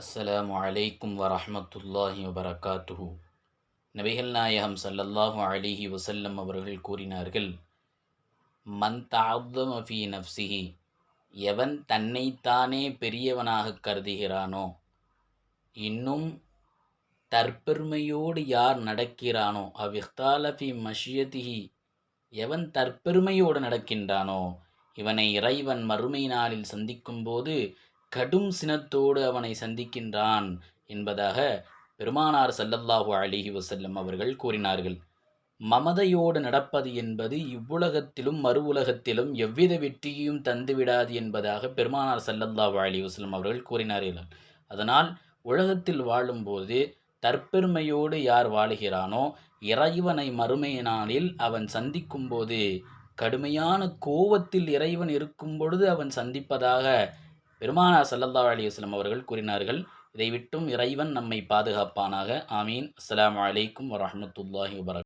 அஸ்ஸலாமு அலைக்கும் வரஹமத்துல்லாஹி வபரகாத்துஹு. நபிகள் நாயகம் சல்லல்லாஹு அலைஹி வசல்லம் அவர்கள் கூறினார்கள் மன் தஅzzம ஃபீ எவன் தன்னைத்தானே பெரியவனாக கருதுகிறானோ இன்னும் தற்பெருமையோடு யார் நடக்கிறானோ அவிஹ்தாலஃபி மஷியதிஹி எவன் தற்பெருமையோடு நடக்கின்றானோ இவனை இறைவன் மறுமை நாளில் சந்திக்கும்போது கடும் சினத்தோடு அவனை சந்திக்கின்றான் என்பதாக பெருமானார் சல்லல்லாஹு அலிஹி வசல்லம் அவர்கள் கூறினார்கள். மமதையோடு நடப்பது என்பது இவ்வுலகத்திலும் மறு உலகத்திலும் எவ்வித வெற்றியையும் தந்துவிடாது என்பதாக பெருமானார் சல்லல்லாஹு அலி வஸ்லம் அவர்கள் கூறினார்கள். அதனால் உலகத்தில் வாழும்போது தற்பெருமையோடு யார் வாழுகிறானோ இறைவனை மறுமையினாலில் நாளில் அவன் சந்திக்கும்போது கடுமையான கோவத்தில் இறைவன் இருக்கும் பொழுது அவன் சந்திப்பதாக பெருமானா சல்லல்லா அலைஹி வஸல்லம் அவர்கள் கூறினார்கள் இதை விட்டும் இறைவன் நம்மை பாதுகாப்பானாக. ஆமீன். அஸ்லாம் வலைக்கும் வரமத்துல்லாஹி வபரக்